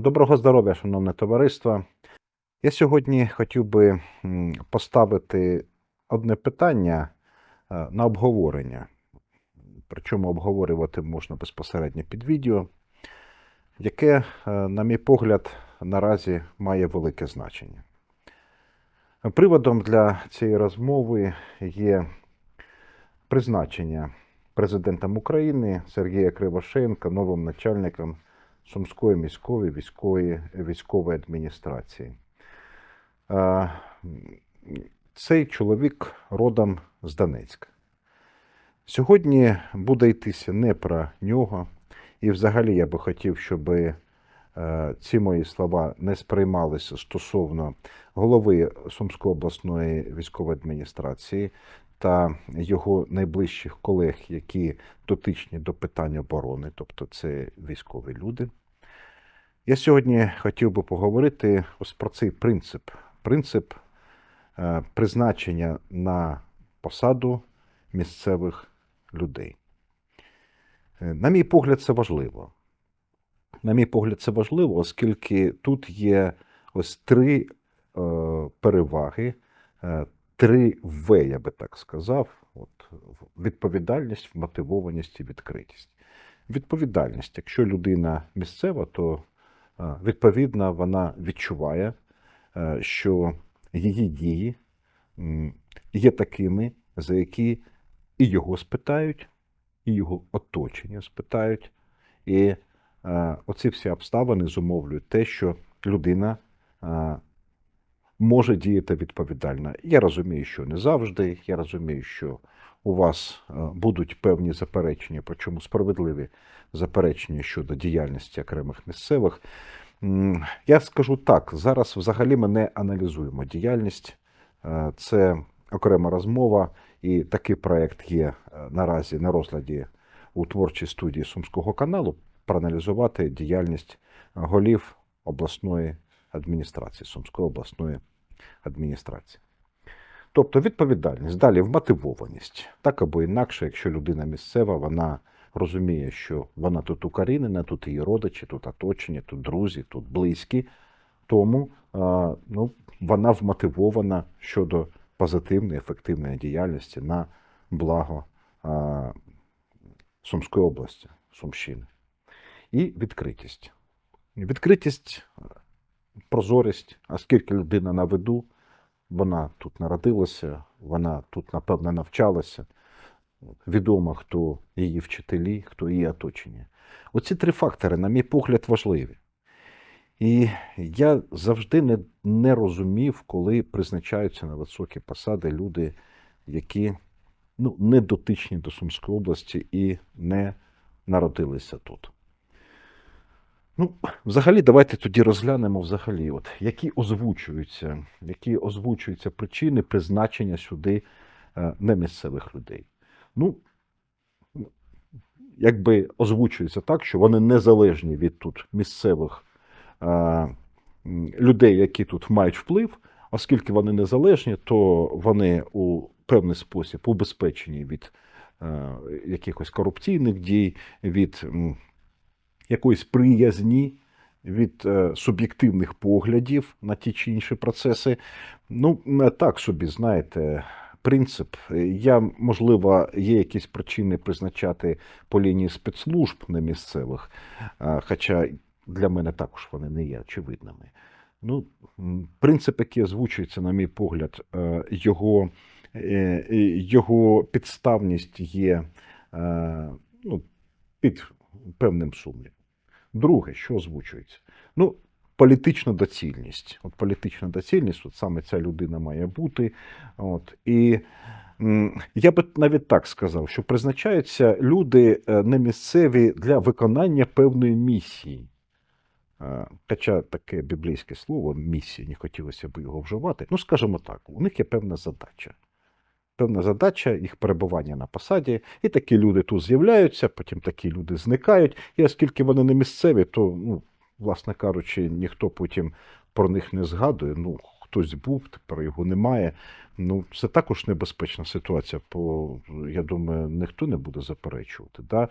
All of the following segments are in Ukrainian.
Доброго здоров'я, шановне товариство. Я сьогодні хотів би поставити одне питання е, на обговорення. Причому обговорювати можна безпосередньо під відео, яке, е, на мій погляд, наразі має велике значення. Приводом для цієї розмови є призначення президентом України Сергія Кривошенка новим начальником Сумської міської військової, військової адміністрації. Е, Цей чоловік родом з Донецька. Сьогодні буде йтися не про нього, і взагалі я би хотів, щоб е, ці мої слова не сприймалися стосовно голови Сумської обласної військової адміністрації та його найближчих колег, які дотичні до питань оборони, тобто це військові люди. Я сьогодні хотів би поговорити ось про цей принцип. Принцип е, призначення на посаду місцевих людей. Е, На мій погляд, це важливо. На мій погляд, це важливо, оскільки тут є ось три е, переваги, е, три В, я би так сказав: От, відповідальність, вмотивованість і відкритість. Відповідальність, якщо людина місцева, то е, відповідно вона відчуває, що її дії є такими, за які і його спитають, і його оточення спитають. І оці всі обставини зумовлюють те, що людина е, може діяти відповідально. Я розумію, що не завжди. Я розумію, що у вас е, будуть певні заперечення, причому справедливі заперечення щодо діяльності окремих місцевих. Я скажу так: зараз взагалі ми не аналізуємо діяльність. Е, Це окрема розмова, і такий проект є е, наразі на розгляді у творчій студії Сумського каналу проаналізувати діяльність голів обласної адміністрації, Сумської обласної адміністрації. Тобто відповідальність, далі вмотивованість. Так або інакше, якщо людина місцева, вона розуміє, що вона тут укорінена, тут її родичі, тут оточення, тут друзі, тут близькі. Тому ну, вона вмотивована щодо позитивної, ефективної діяльності на благо Сумської області, Сумщини. І відкритість. Відкритість, прозорість, оскільки людина на виду, вона тут народилася, вона тут, напевно, навчалася. Відомо, хто її вчителі, хто її оточення. Оці три фактори, на мій погляд, важливі. І я завжди не, не розумів, коли призначаються на високі посади люди, які ну, не дотичні до Сумської області і не народилися тут. Ну, взагалі, давайте тоді розглянемо взагалі, от, які озвучуються, які озвучуються причини призначення сюди е, немісцевих людей. Ну, якби озвучується так, що вони незалежні від тут місцевих е, людей, які тут мають вплив, оскільки вони незалежні, то вони у певний спосіб убезпечені від е, якихось корупційних дій, від якоїсь приязні, від е, суб'єктивних поглядів на ті чи інші процеси. Ну, так собі, знаєте, принцип. Я, можливо, є якісь причини призначати по лінії спецслужб на місцевих, хоча для мене також вони не є очевидними. Ну, принцип, який озвучується, на мій погляд, е, його, е, е, його підставність є е, ну, під певним сумнівом. Друге, що озвучується? Ну, політична доцільність. От політична доцільність, от саме ця людина має бути. От, і я би навіть так сказав, що призначаються люди е, не місцеві для виконання певної місії. Е, Хоча таке біблійське слово місія, не хотілося б його вживати. Ну, скажімо так, у них є певна задача. Певна задача їх перебування на посаді, і такі люди тут з'являються, потім такі люди зникають. І оскільки вони не місцеві, то, ну, власне кажучи, ніхто потім про них не згадує. Ну, хтось був, тепер його немає. Ну, це також небезпечна ситуація, бо я думаю, ніхто не буде заперечувати. Да?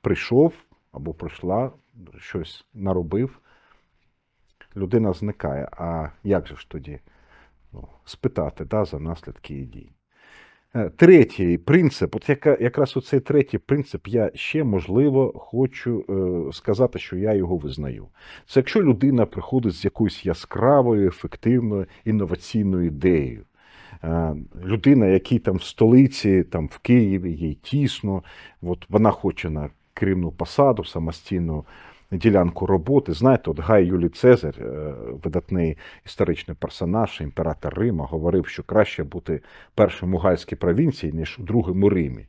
Прийшов або прийшла, щось наробив, людина зникає. А як же ж тоді ну, спитати да, за наслідки її дій? Е, Третій принцип, от яка, якраз оцей третій принцип, я ще можливо хочу е, сказати, що я його визнаю. Це якщо людина приходить з якоюсь яскравою, ефективною, інноваційною ідеєю. Е, людина, якій там в столиці, там в Києві, їй тісно, от вона хоче на керівну посаду, самостійну ділянку роботи. Знаєте, от Гай Юлій Цезар, е, видатний історичний персонаж, імператор Рима, говорив, що краще бути першим у Гальській провінції, ніж у Римі.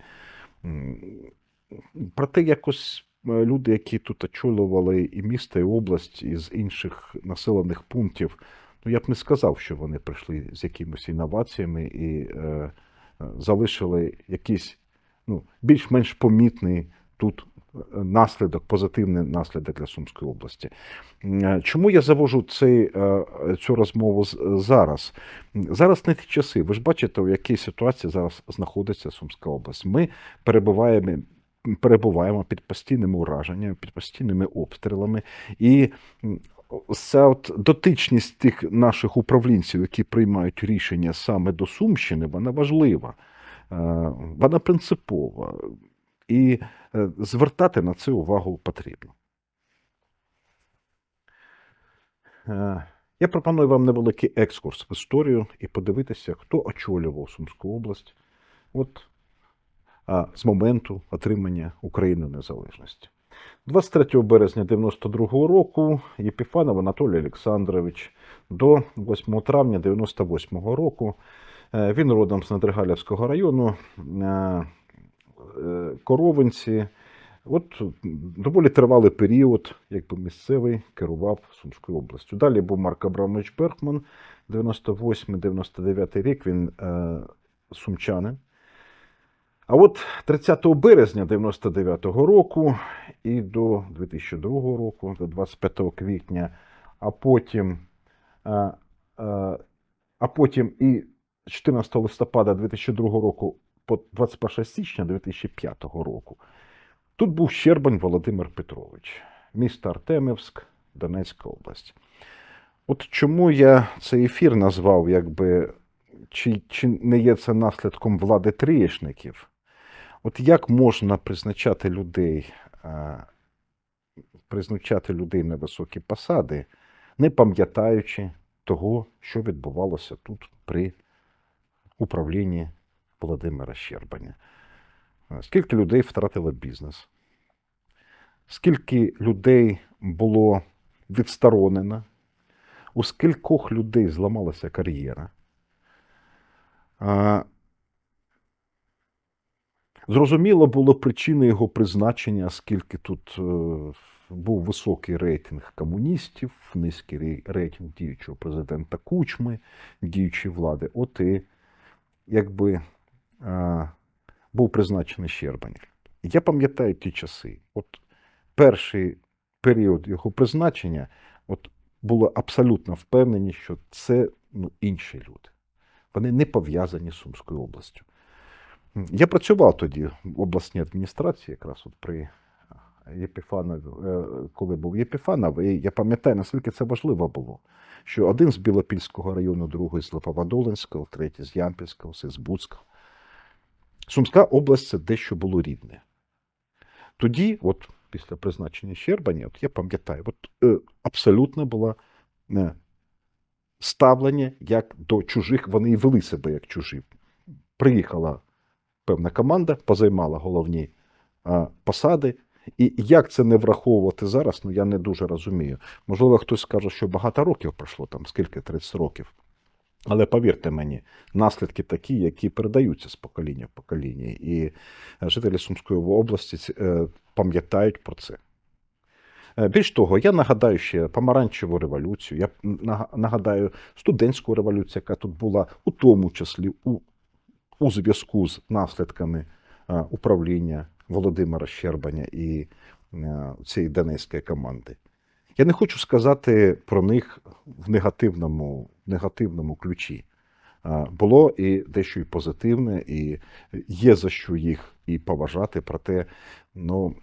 Проте якось е, люди, які тут очолювали і місто, і область із інших населених пунктів, ну я б не сказав, що вони прийшли з якимись інноваціями і е, е, залишили якийсь ну, більш-менш помітний тут наслідок, позитивний наслідок для Сумської області. Е, Чому я завожу цей, е, цю розмову зараз? Зараз не ті часи. Ви ж бачите, у якій ситуації зараз знаходиться Сумська область. Ми перебуваємо. Перебуваємо під постійними ураженнями, під постійними обстрілами, і ця от дотичність тих наших управлінців, які приймають рішення саме до Сумщини, вона важлива, е, вона принципова, і е, звертати на це увагу потрібно. Е, Я пропоную вам невеликий екскурс в історію і подивитися, хто очолював Сумську область от, а, з моменту отримання України незалежності. 23 березня 92-го року Єпіфанов Анатолій Олександрович до 8 травня 98-го року. е, Він родом з Надригалівського району, Коровинці. От доволі тривалий період, якби місцевий керував Сумською областю. Далі був Марк Абрамович Берхман, 98-99 рік він е, сумчанин. А от 30 березня 99-го року і до 2002 року, до 25 квітня, а потім, а, а, а потім і 14 листопада 2002 року по 21 січня 2005 року. Тут був Щербань Володимир Петрович, місто Артемівськ, Донецька область. От чому я цей ефір назвав, якби, чи, чи не є це наслідком влади трієшників? От як можна призначати людей, призначати людей на високі посади, не пам'ятаючи того, що відбувалося тут при управлінні Володимира Щербаня? Скільки людей втратило бізнес? Скільки людей було відсторонено? У скількох людей зламалася кар'єра? Зрозуміло було причини його призначення, оскільки тут е, був високий рейтинг комуністів, низький рейтинг діючого президента Кучми, діючої влади. От і якби був призначений Щербань. Я пам'ятаю ті часи. От перший період його призначення, от було абсолютно впевнені, що це ну, інші люди. Вони не пов'язані з Сумською областю. Я працював тоді в обласній адміністрації, якраз от при Єпіфанові, е, коли був Єпіфанов, і я пам'ятаю, наскільки це важливо було. Що один з Білопільського району, другий з Липоводолинського, третій з Ямпільського, з Буцького. Сумська область це дещо було рідне. Тоді, от після призначення Щербані, от я пам'ятаю, от е, абсолютно було е, ставлення як до чужих, вони і вели себе як чужі. Приїхала певна команда, позаймала головні а, посади. І як це не враховувати зараз, ну я не дуже розумію. Можливо, хтось скаже, що багато років пройшло, там скільки 30 років. Але повірте мені, наслідки такі, які передаються з покоління в покоління. І е, жителі Сумської області е, пам'ятають про це. Е, Більш того, я нагадаю ще помаранчеву революцію, я нагадаю студентську революцію, яка тут була, у тому числі у, у зв'язку з наслідками управління Володимира Щербаня і цієї донецької команди. Я не хочу сказати про них в негативному, в негативному ключі. Було і дещо і позитивне, і є за що їх і поважати, проте, ну,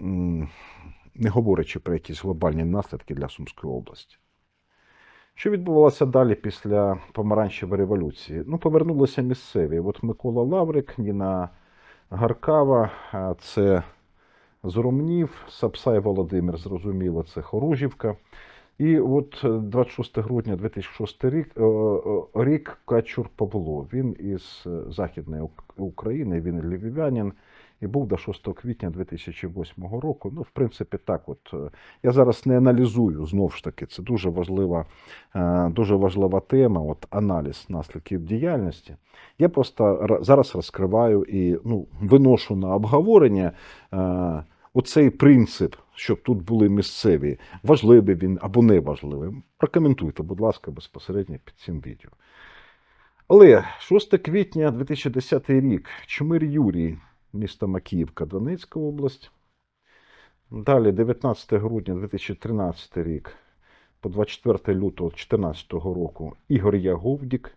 не говорячи про якісь глобальні наслідки для Сумської області. Що відбувалося далі після помаранчевої революції? Ну, повернулися місцеві. От Микола Лаврик, Ніна Гаркава, це з Румнів, Сапсай Володимир, зрозуміло, це Хоружівка. І от е, 26 грудня 2006 рік, е, е, рік Качур Павло. Він із е, Західної України, він львів'янин і був до 6 квітня 2008 року. Ну, в принципі, так от. е, Я зараз не аналізую, знову ж таки, це дуже важлива, е, дуже важлива тема, от аналіз наслідків діяльності. Я просто зараз розкриваю і ну, виношу на обговорення е, оцей принцип, щоб тут були місцеві, важливий він або не важливий. Прокоментуйте, будь ласка, безпосередньо під цим відео. Але 6 квітня 2010 рік, Чмир Юрій, місто Макіївка, Донецька область. Далі, 19 грудня 2013 рік, по 24 лютого 2014 року, Ігор Яговдік,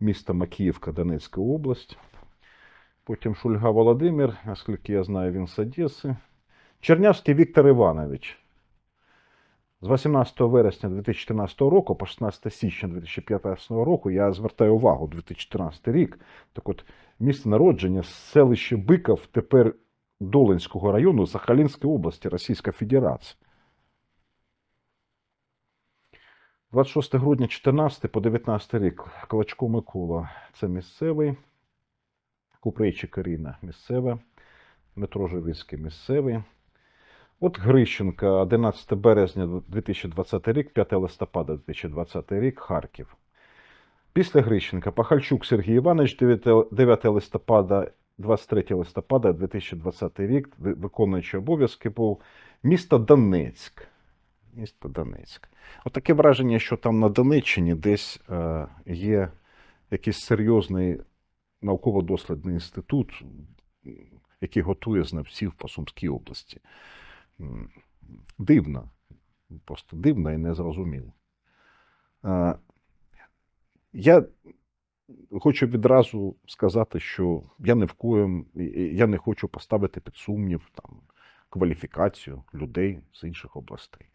місто Макіївка, Донецька область. Потім Шульга Володимир, наскільки я знаю, він з Одеси. Чернявський Віктор Іванович. З 18 вересня 2014 року по 16 січня 2015 року я звертаю увагу 2014 рік. Так от, місце народження селище Биков, тепер Долинського району Сахалінської області, Російська Федерація. 26 грудня 14 по 19 рік Клочко Микола це місцевий. Купрейчик Ірина місцева. Дмитро Живицький місцевий. От Грищенка, 11 березня 2020 рік, 5 листопада 2020 рік, Харків. Після Грищенка Пахальчук Сергій Іванович, 9 9 листопада, 23 листопада 2020 рік, виконуючий обов'язки був місто Донецьк. Місто Донецьк. От таке враження, що там на Донеччині десь е, є якийсь серйозний науково-дослідний інститут, який готує знавців по Сумській області. М, Дивно, просто дивно і незрозуміло. Е, Я хочу відразу сказати, що я не в коєм, і- і я не хочу поставити під сумнів там, кваліфікацію людей з інших областей.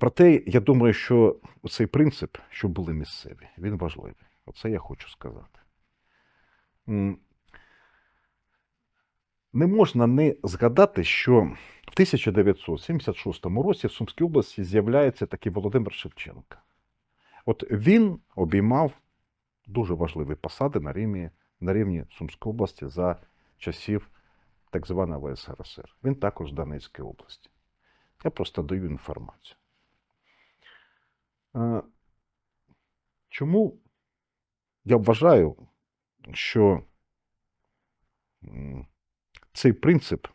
Проте, я думаю, що цей принцип, що були місцеві, він важливий. Оце я хочу сказати. Не можна не згадати, що в 1976 році в Сумській області з'являється такий Володимир Шевченко. От він обіймав дуже важливі посади на рівні, на рівні Сумської області за часів так званого СРСР. Він також з Донецької області. Я просто даю інформацію. Е, Чому я вважаю, що цей принцип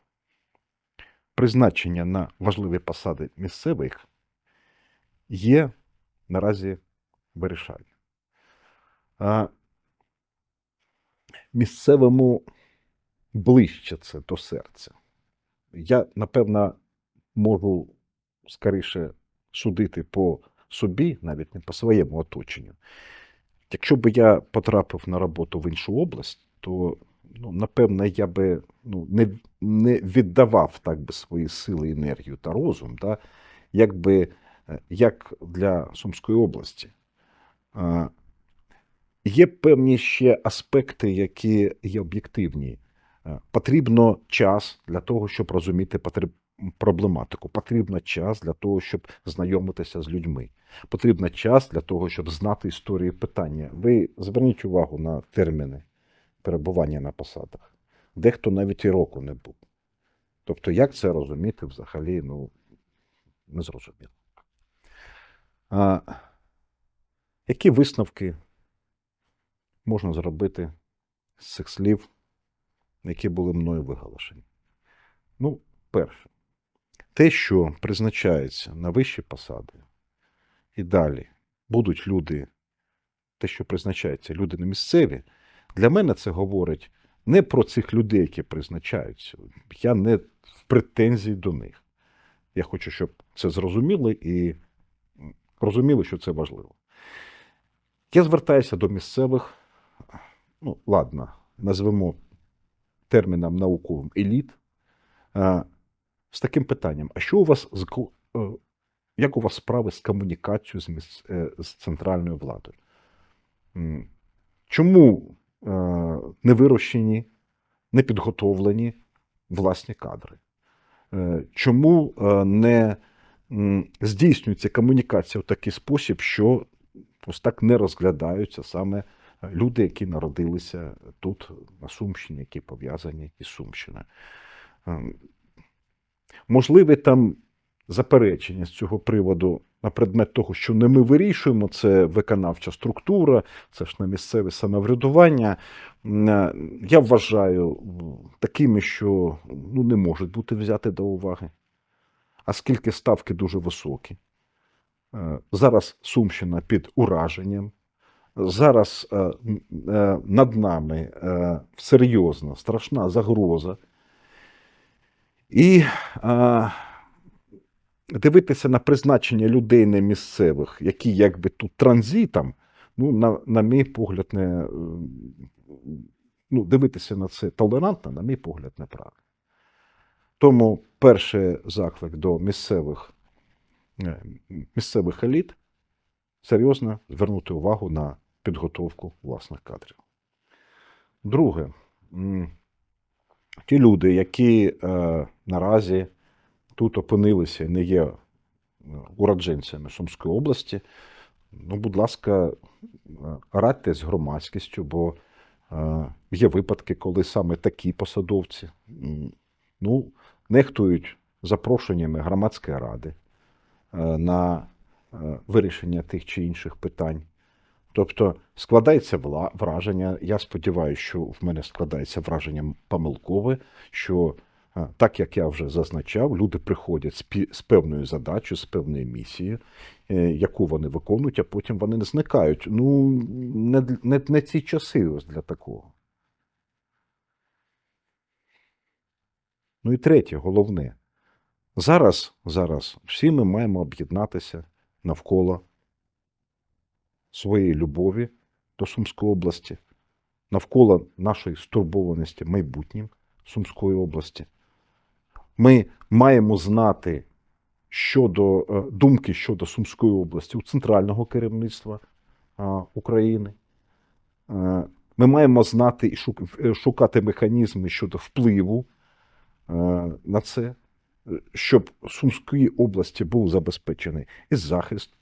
призначення на важливі посади місцевих є наразі вирішальним. Місцевому ближче це до серця. Я, напевно, можу скоріше судити по собі, навіть не по своєму оточенню. Якщо б я потрапив на роботу в іншу область, то ну, напевно, я би ну, не, не віддавав так би свої сили, енергію та розум, да, якби, е, як для Сумської області. А, Є певні ще аспекти, які є об'єктивні. Е, Потрібно час для того, щоб розуміти проблематику. Потрібно час для того, щоб знайомитися з людьми. Потрібно час для того, щоб знати історію питання. Ви зверніть увагу на терміни перебування на посадах. Дехто навіть і року не був. Тобто, як це розуміти взагалі, ну, не зрозуміло. А, які висновки можна зробити з цих слів, які були мною виголошені? Ну, перше, те, що призначається на вищі посади, і далі будуть люди, те, що призначається, люди не місцеві, для мене це говорить не про цих людей, які призначаються. Я не в претензії до них. Я хочу, щоб це зрозуміли і розуміли, що це важливо. Я звертаюся до місцевих, ну, ладно, назвемо терміном науковим еліт, з таким питанням: а що у вас з е, як у вас справи з комунікацією з, міс- е, з центральною владою? Чому е, не вирощені, не підготовлені власні кадри? Е, Чому е, не здійснюється комунікація в такий спосіб, що ось так не розглядаються саме люди, які народилися тут, на Сумщині, які пов'язані із Сумщиною? Ем, Можливе там заперечення з цього приводу на предмет того, що не ми вирішуємо, це виконавча структура, це ж на місцеве самоврядування. Е, Я вважаю такими, що ну, не можуть бути взяти до уваги, оскільки ставки дуже високі. Е, Зараз Сумщина під ураженням. Зараз е, над нами серйозна, страшна загроза. І дивитися на призначення людей не місцевих, які якби тут транзитом, ну, на, на мій погляд, не, ну, дивитися на це толерантно, на мій погляд, неправильно. Тому перший заклик до місцевих, е, місцевих еліт серйозно звернути увагу на підготовку власних кадрів. Друге, ті люди, які е, наразі тут опинилися і не є е, уродженцями Сумської області, ну, будь ласка, е, радьте з громадськістю, бо е, є випадки, коли саме такі посадовці ну, нехтують запрошеннями громадської ради на вирішення тих чи інших питань. Тобто складається враження, я сподіваюся, що в мене складається враження помилкове, що так як я вже зазначав, люди приходять з, певною задачею, з певною місією, е, яку вони виконують, а потім вони не зникають. Ну, не, не, не ці часи ось для такого. Ну і третє, головне. Зараз, зараз всі ми маємо об'єднатися навколо своєї любові до Сумської області, навколо нашої стурбованості майбутнім Сумської області. Ми маємо знати щодо е, думки щодо Сумської області у центрального керівництва е, України. Е, Ми маємо знати і шукати механізми щодо впливу на це, щоб в Сумській області був забезпечений і захист,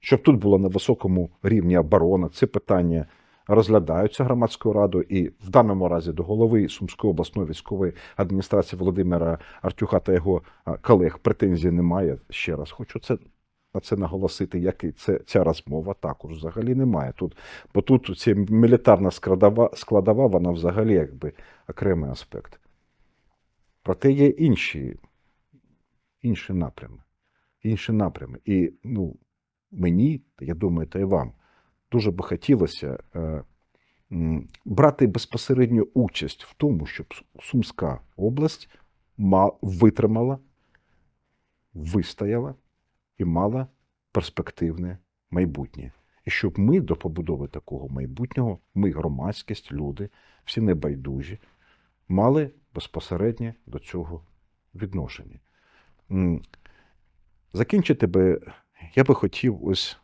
щоб тут була на високому рівні оборона. Це питання розглядаються громадською радою, і в даному разі до голови Сумської обласної військової адміністрації Володимира Артюха та його колег претензій немає. Ще раз хочу це. На це наголосити, як і це, ця розмова також взагалі немає. Тут, бо тут ця мілітарна складова, складова, вона взагалі якби окремий аспект. Проте є інші, інші напрями. Інші напрями. І ну, мені, я думаю, та й вам, дуже би хотілося е, брати безпосередню участь в тому, щоб Сумська область витримала, вистояла і мала перспективне майбутнє. І щоб ми до побудови такого майбутнього, ми, громадськість, люди, всі небайдужі, мали безпосереднє до цього відношення. Закінчити би, я би хотів ось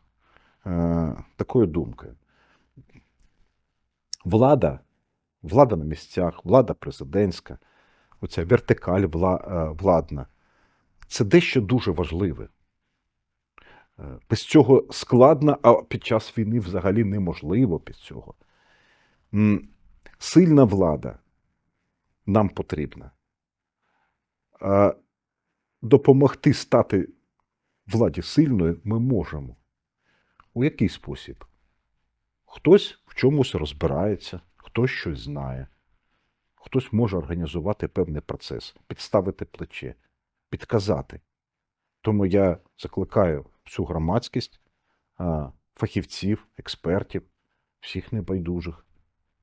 такою думкою. Влада, влада на місцях, влада президентська, оця вертикаль е, владна, це дещо дуже важливе. Е, Без цього складно, а під час війни взагалі неможливо без цього. Сильна влада нам потрібна. Допомогти стати владі сильною ми можемо. У який спосіб? Хтось в чомусь розбирається, хтось щось знає, хтось може організувати певний процес, підставити плече, підказати. Тому я закликаю всю громадськість, фахівців, експертів, всіх небайдужих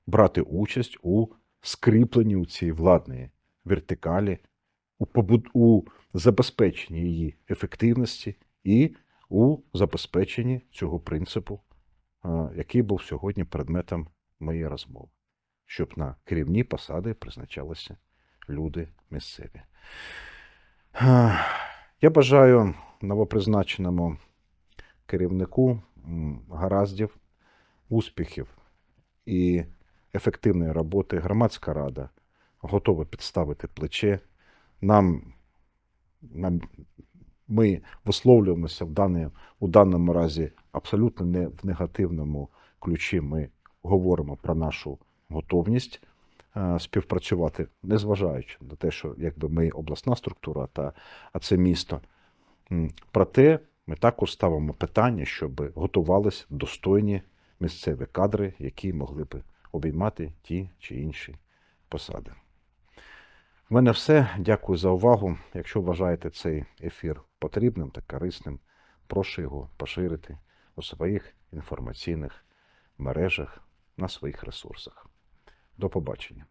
брати участь у скріпленні у цій владної вертикалі, у, забезпеченні її ефективності і у забезпеченні цього принципу, який був сьогодні предметом моєї розмови, щоб на керівні посади призначалися люди місцеві. Я бажаю новопризначеному керівнику гараздів, успіхів і ефективної роботи. Громадська рада готова підставити плече. Нам, нам ми висловлюємося в даний, у даному разі абсолютно не в негативному ключі. Ми говоримо про нашу готовність е, співпрацювати, незважаючи на те, що якби ми обласна структура, та, а це місто. Проте ми також ставимо питання, щоб готувалися достойні місцеві кадри, які могли б обіймати ті чи інші посади. В мене все. Дякую за увагу. Якщо вважаєте цей ефір потрібним та корисним, прошу його поширити у своїх інформаційних мережах на своїх ресурсах. До побачення.